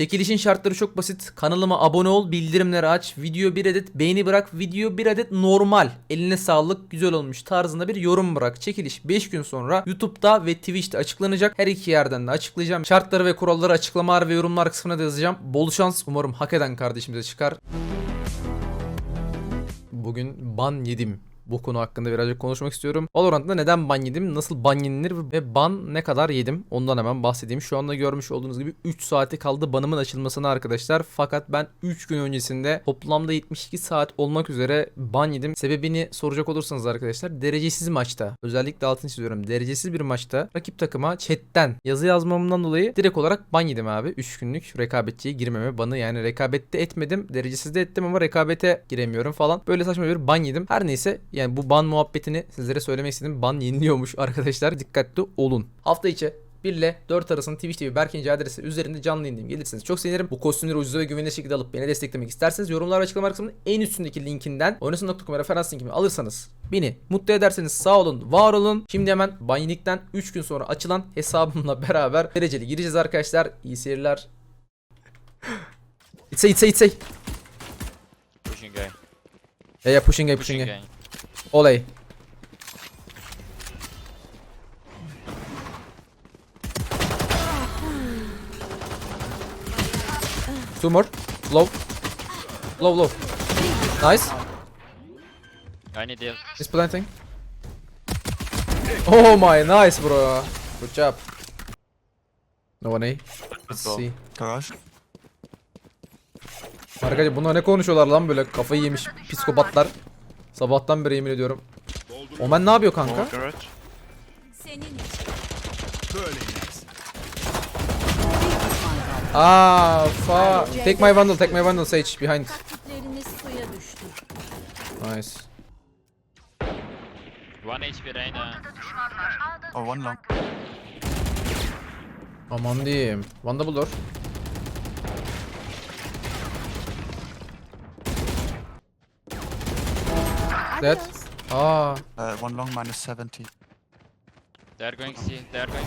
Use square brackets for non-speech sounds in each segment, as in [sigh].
Çekilişin şartları çok basit. Kanalıma abone ol, bildirimleri aç, video bir adet beğeni bırak, video bir adet normal. Eline sağlık, güzel olmuş tarzında bir yorum bırak. Çekiliş 5 gün sonra YouTube'da ve Twitch'te açıklanacak. Her iki yerden de açıklayacağım. Şartları ve kuralları açıklamalar ve yorumlar kısmına da yazacağım. Bol şans. Umarım hak eden kardeşimize çıkar. Bugün ban yedim. Bu konu hakkında birazcık konuşmak istiyorum. Valorant'ta neden ban yedim, nasıl ban yenilir ve ban ne kadar yedim ondan hemen bahsedeyim. Şu anda görmüş olduğunuz gibi 3 saati kaldı banımın açılmasına arkadaşlar. Fakat ben 3 gün öncesinde toplamda 72 saat olmak üzere ban yedim. Sebebini soracak olursanız arkadaşlar derecesiz maçta özellikle altını çiziyorum. Derecesiz bir maçta rakip takıma chatten yazı yazmamdan dolayı direkt olarak ban yedim abi. 3 günlük rekabetçiye girmeme banı yani rekabette etmedim. Derecesiz de ettim ama rekabete giremiyorum falan. Böyle saçma bir ban yedim. Her neyse bu ban muhabbetini sizlere söylemek istedim. Ban yeniliyormuş arkadaşlar. Dikkatli olun. Hafta içi 1 ile 4 arasında Twitch TV Berkinci adresi üzerinde canlı yayındayım. Gelirseniz çok sevinirim. Bu kostümleri ucuza ve güvenilir şekilde alıp beni desteklemek isterseniz yorumlar ve açıklama kısmının en üstündeki linkinden oynasın.com referans linkimi alırsanız beni mutlu ederseniz sağ olun, var olun. Şimdi hemen Banyilik'ten 3 gün sonra açılan hesabımla [laughs] beraber dereceli gireceğiz arkadaşlar. İyi seyirler. It's a, it's a, it's a. Pushing guy. Yeah, yeah, pushing A, pushing Pushing A. guy. Olay. Two more. Low. Low, low. Nice. I need heal. He's planting. Oh my, nice bro. Good job. No one A. See. Garage. Arkadaşlar bunlar ne konuşuyorlar lan böyle kafayı yemiş psikopatlar. Sabahtan beri yemin ediyorum. Omen ne yapıyor kanka? Ah, fuck. Take my vandal, take my vandal, Sage, behind. Nice. One HP Reyna. Oh, one long. Aman diyeyim. Vandal bulur. Dead. Aa, Uh, one long minus 70. They are going C. They are going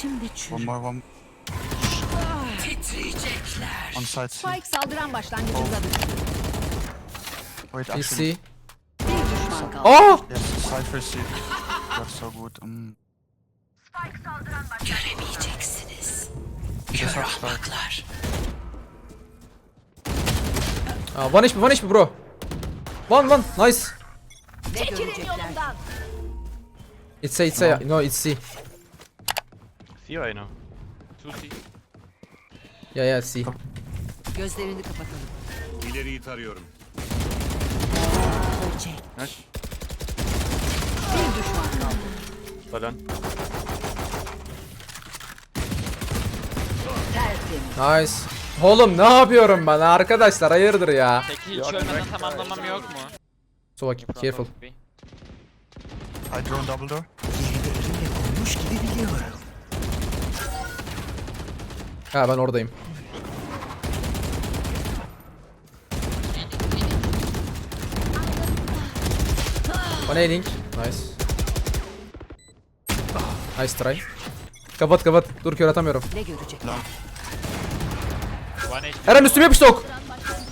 Şimdi One more, one. Titriyecekler. On side C. Spike saldıran başlangıcında düştü. Wait, actually. Bir düşman kaldı. Oh! Yes, Cypher C. That's so good. Mm. Göremeyeceksiniz. Just have. Aa, one HP, one HP bro. One, one, nice. Ne görecekler? It's A, it's A. No, it's C. C right now. Two C. Yeah, yeah, C. Gözlerini kapatalım. İleriyi tarıyorum. Ölçek. Nice. Bir düşman kaldı. Done. Tertemiz. Nice. Oğlum ne yapıyorum ben arkadaşlar hayırdır ya. Peki hiç ölmeden tamamlamam yok mu? So careful. I drone double door. Ha ben oradayım. One A link. Nice. Nice try. Kapat kapat. Dur kör atamıyorum. Ne HP. Eren üstüme yapıştı ok.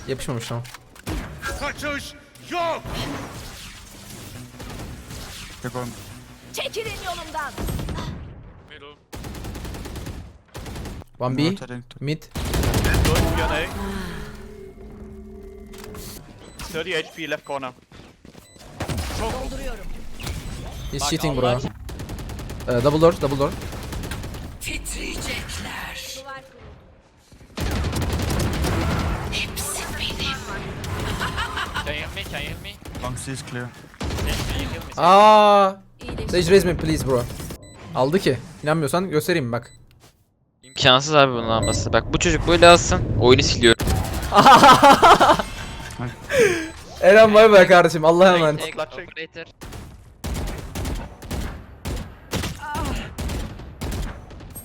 Yapışmamış tamam. Kaçış yok. They're going. Çekilin yolumdan. One B. Mid. Going beyond A. 30 HP left corner. Dolduruyorum. He's cheating bro. Ee, double door, double door. Can you heal me? Can you heal me? Long C is clear. Can can you heal me? Aa! Sage raise me please bro. Aldı ki. İnanmıyorsan göstereyim bak. İmkansız abi bunun alması. Bak bu çocuk böyle alsın. Oyunu siliyorum. [laughs] Eren bay bay kardeşim. Allah'a emanet. Tek operator.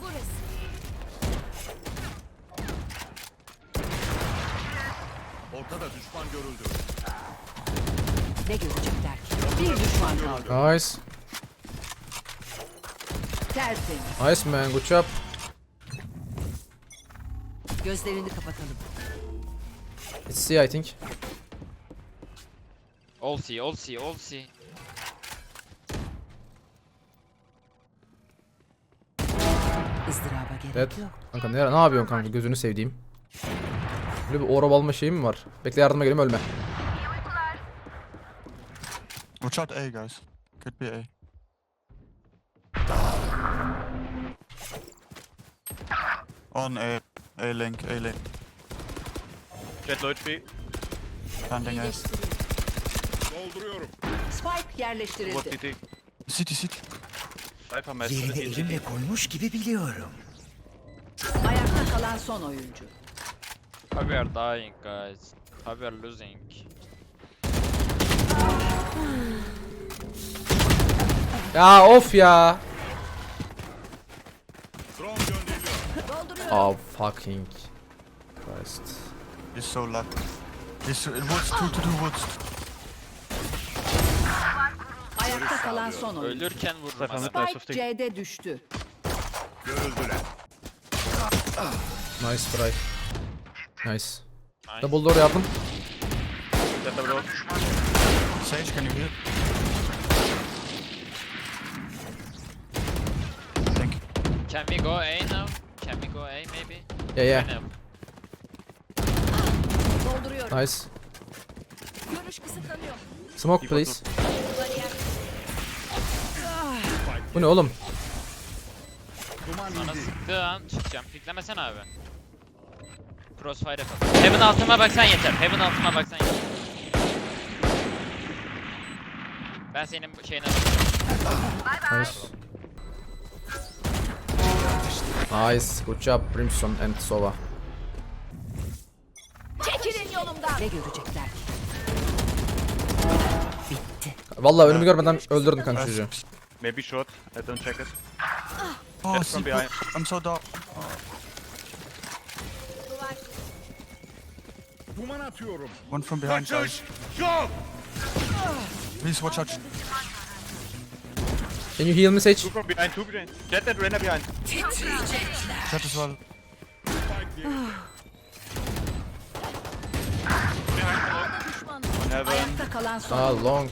Burası. Ortada düşman görüldü. Ne görecekler ki? Bir düşman kaldı. Nice. Tertemiz. Nice man. Good job. Gözlerini kapatalım. It's C I think. All C, all C, all C. Izdıraba gerek Evet. yok. Kanka ne, ne yapıyorsun kanka gözünü sevdiğim. Böyle bir orab alma şeyim mi var? Bekle yardıma geleyim ölme. Watch out A, guys. Could be A. On A. A link, A link. Jet low HP. Standing A. Dolduruyorum. Spike What yerleştirildi. CT? City. Yerini elimle koymuş gibi biliyorum. Ayakta kalan son oyuncu. We are dying guys. We are losing. Ya of ya. Oh fucking Christ. He's so lucky. He's woods, two to two woods. Ayakta kalan son oyuncu. Ölürken vururum adam. Spike. C'de düştü. Görüldüler. Nice try. Nice. Nice. Double door door. Sage, can you heal? Thank you. Can we go A now? Can we go A maybe? Yeah yeah. Dolduruyorum. Nice. Görüş kısıtlanıyor. Smoke please. Bu ne oğlum? Sana sıktığı an çıkacağım. Piklemesene abi. Crossfire yapalım. Heaven altıma baksan yeter. Heaven altıma baksan yeter. Ben senin bu şeyine Nice. Nice. Good job Brimstone and Sova. Çekilin yolumdan. Ne görecekler? Vallahi önümü görmeden öldürdüm kanka çocuğu. Maybe short. I don't check it. Oh, from behind. I'm so down. Duman atıyorum. One from behind, guys. Yok. Please watch out. Can you heal me Sage? Two from behind, two behind. Jet and Reyna behind. Jet as well. On heaven. Ayakta kalan son Ah long.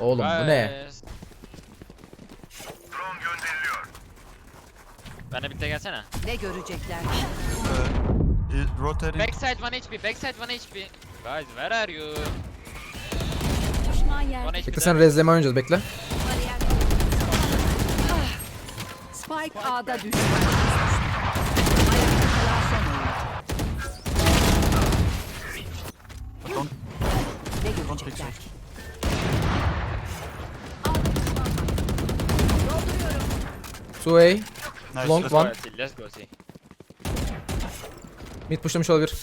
Oğlum bu ne? Guys. Benle birlikte gelsene. Ne görecekler? Uh, rotating. Backside 1 HP, backside 1 HP. Guys, where are you? Düşman 1 yerde. Bekle sen rezleme oynayacağız bekle. Spike A'da düştü. Ne görecekler? Two A. Nice. Long one. Let's go, see. Mid pushlamış olabilir.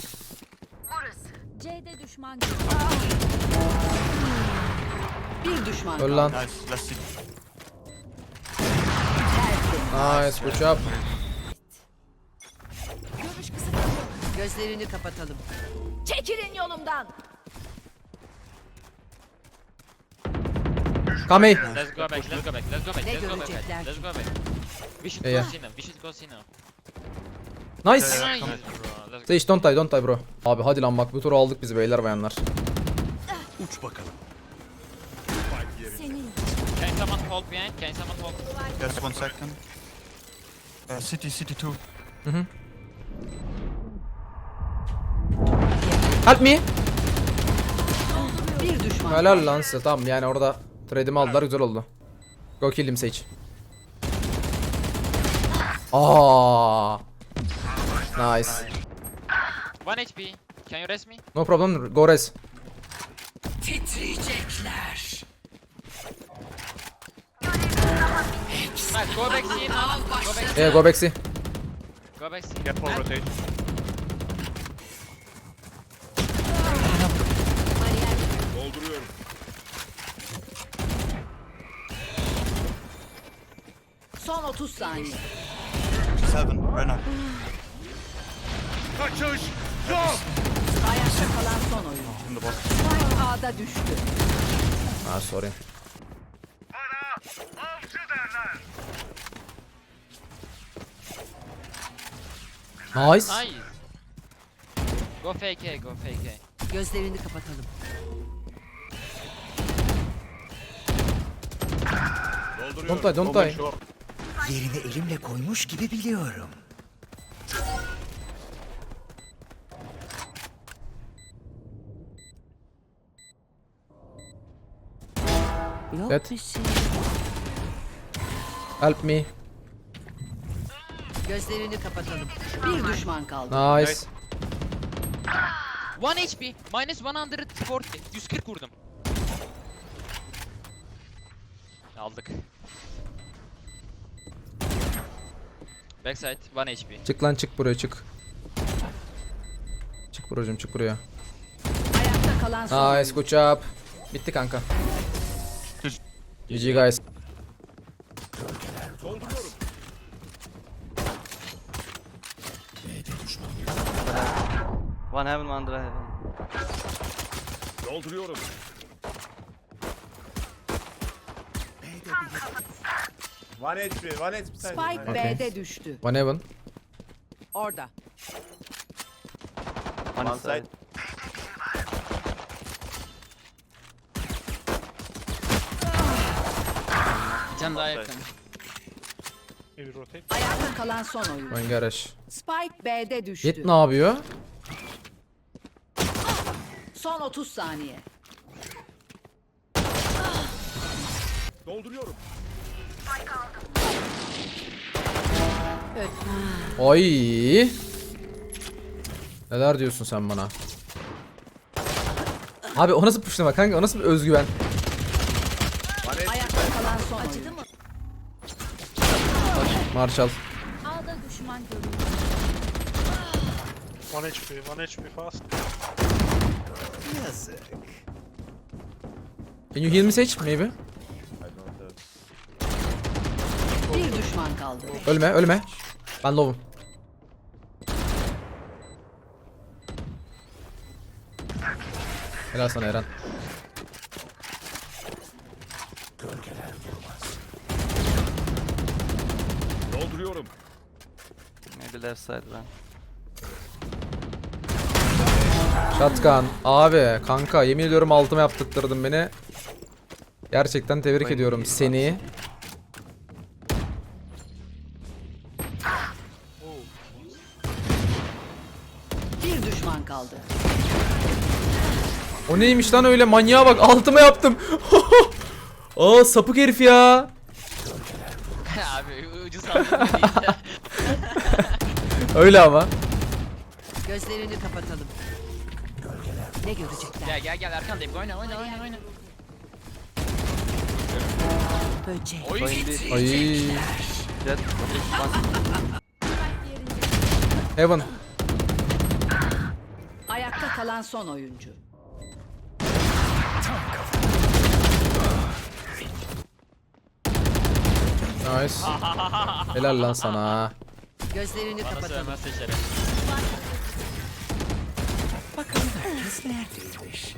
C'de düşman Bir düşman Öl kaldı. lan. Nice, see. Nice good job. Görüş kısıtlanıyor. Gözlerini kapatalım. Çekilin yolumdan. Come A. Let's go back, let's go back, let's go back, Ne let's go back, let's go back. We should Yeah. go see now, we should go see now. Nice. Nice bro, let's go. Sage don't die don't die bro. Abi hadi lan bak bu turu aldık biz beyler bayanlar. Uç bakalım. Can someone hold behind? Can someone hold? Yes, one second. Uh, city, city two. Help me. Bir düşman. Helal lan size tamam yani orada trade'imi aldılar güzel oldu. Go kill him Sage. Aa. Nice. 1 HP. Can you rest me? No problem. Go res. Nice, go back C now. Go back, Yeah, go back C. go back C. Careful Back. rotate. Dolduruyorum. Son 30 saniye. Seven, Reyna. Kaçış yok. Ayakta kalan son box. Spike A'da düştü. Ah sorry. Nice. Nice. Go fake, go fake. Gözlerini kapatalım. Don't die, don't die. Yerini elimle koymuş gibi biliyorum. Yok bir şey. Help me. Gözlerini kapatalım. Bir düşman kaldı. Nice. 1 HP. Minus 140. 140 vurdum. Aldık. Backside 1 HP. Çık lan çık buraya çık. Çık brocum çık buraya. Ayakta kalan son Nice good job. Bitti kanka. GG guys. Dolduruyorum. One heaven, one heaven. Dolduruyorum. One HP, one HP side. Spike Okay. B'de düştü. One heaven. Orada. One, One side. side. Can daha One yakın. Ayakta kalan son oyun. Going garage. Spike B'de düştü. Jet ne yapıyor? Son 30 saniye. Dolduruyorum. Ay. Neler diyorsun sen bana? Abi o nasıl puşlama kanka o nasıl bir özgüven? Ayakta kalan son oyun. Marshall. Ağda düşman görüldü. One HP, one HP fast. Can you heal me Sage? Maybe. Bir düşman kaldı. Ölme ölme. Ben low'um. Helal sana Eren. Dolduruyorum. Maybe left side one. Shotgun. Abi kanka yemin ediyorum altıma yaptırttırdın beni. Gerçekten tebrik ediyorum seni. Bir düşman kaldı. O neymiş lan öyle manyağa bak altıma yaptım. [laughs] Aa sapık herif ya. Abi değil. [laughs] Öyle ama. Gözlerini kapatalım. Ne görecekler? gel gel gel arkandayım. Oyna oyna oyna oyna. Böcek. Oy. Ay. Jet. Heaven. Ayakta kalan son oyuncu. Nice. Helal lan sana. Gözlerini Bana kapatalım. seçerim. Bakalım herkes neredeymiş.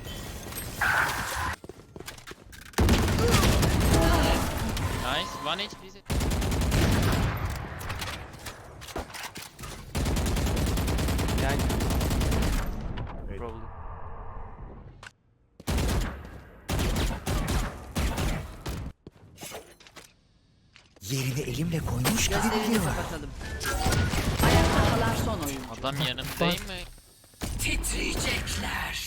Nice. 1 HP. Behind. Probably. Yerini elimle koymuş gibi biliyorum. kapatalım. Ayakta kalan son oyuncu. Adam yanımdayım mı? Titriyecekler.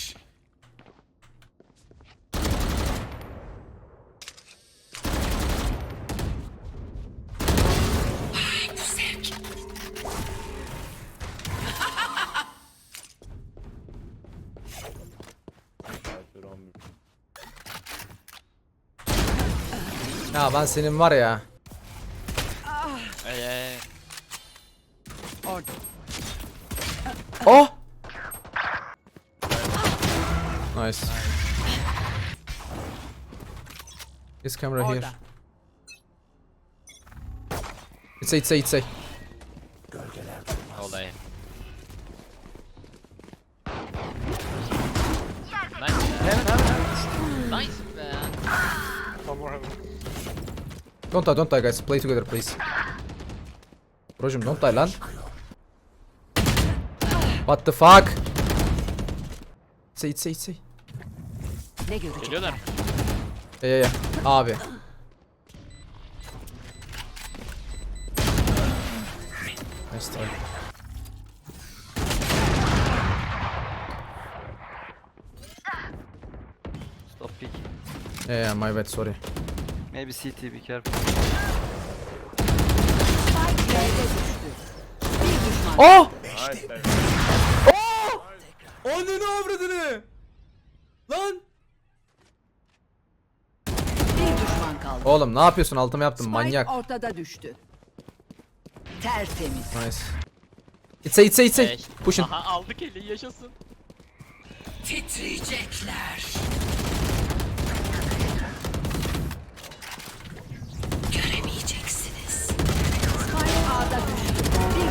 Ya ben senin var ya. Orada. Oh. Nice. His camera here. Orada. It's a, it's a, it's a. Don't die, don't die guys. Play together please. Brocum don't die lan. What the fuck? Say it say it say. Ne görecek? Geliyorlar. Ya ya ya. Abi. Nice try. Stop peek. Yeah, yeah, my bad, sorry. Maybe CT, careful. Bir düşman. Oh! Nice. Ananı avradını! Lan! Bir düşman kaldı. Oğlum ne yapıyorsun? Altıma yaptım Spike manyak. ortada düştü. Tertemiz. Nice. It's a it's a it's a. Beş. Push'un. Aha aldık eli yaşasın. Titriyecekler. Göremeyeceksiniz.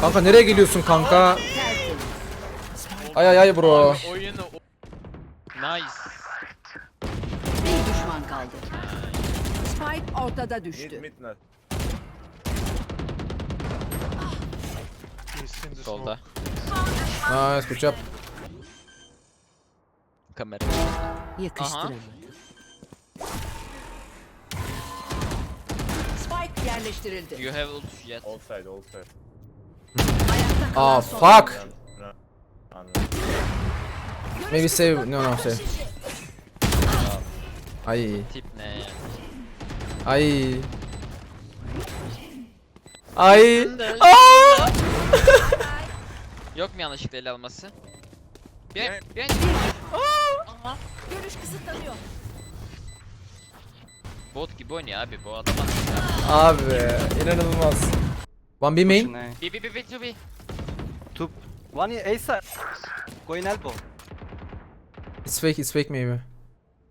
Kanka nereye geliyorsun kanka? Ay ay ay bro. Oyunu Nice. Bir düşman kaldı. Spike ortada düştü. mid net. He's in the Solda. Nice good job. Kamera. Yakıştıramadım. Yerleştirildi. You have ult yet. Old side old side. Ayakta kalan Ah son fuck. Anladım. Maybe save. No no save. Ay. Tip ne ya? Ay. Ay. Aa! [laughs] Yok mu yanlışlıkla el alması? Bir, bir, Görüş kısıtlanıyor. Bot gibi oynuyor abi bu adam. Abi inanılmaz. One B main. Bir bir bir bir bir bir. Two. One A side. Going elbow. It's fake it's fake maybe.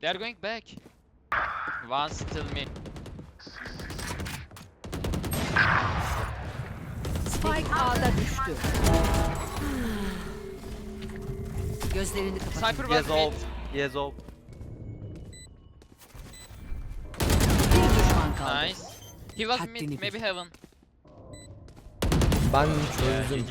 They are going back. One still me. Spike A'da düştü. Gözlerini kapat. He was mid. He has kaldı. Nice. He was mid, maybe heaven. Ben çözdüm.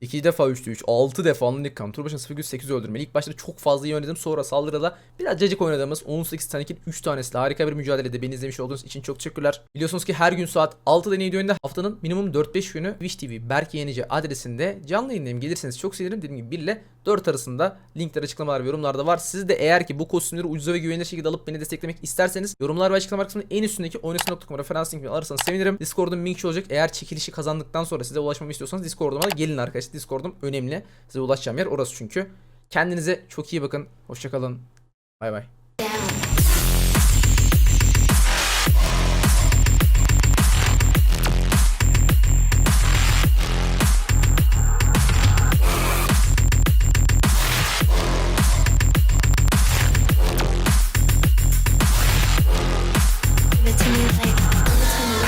2 defa 3'te 3. 6 defa onun ilk kan. Tur başına 0-8 öldürmeli. İlk başta çok fazla iyi oynadım. Sonra saldırıda biraz cacık oynadığımız 18 tane kill 3 tanesiyle harika bir mücadelede beni izlemiş olduğunuz için çok teşekkürler. Biliyorsunuz ki her gün saat 6'da neydi oyunda haftanın minimum 4-5 günü Twitch TV Berk Yenici adresinde canlı yayındayım. Gelirseniz çok sevinirim. Dediğim gibi 1 ile 4 arasında linkler açıklamalar ve yorumlarda var. Siz de eğer ki bu kostümleri ucuza ve güvenilir şekilde alıp beni desteklemek isterseniz yorumlar ve açıklama kısmının en üstündeki oynasın.com referans linkini alırsanız sevinirim. Discord'um link olacak. Eğer çekilişi kazandıktan sonra size ulaşmamı istiyorsanız Discord'uma da gelin arkadaşlar. Discord'um önemli. Size ulaşacağım yer orası çünkü. Kendinize çok iyi bakın. Hoşçakalın. Bay bay.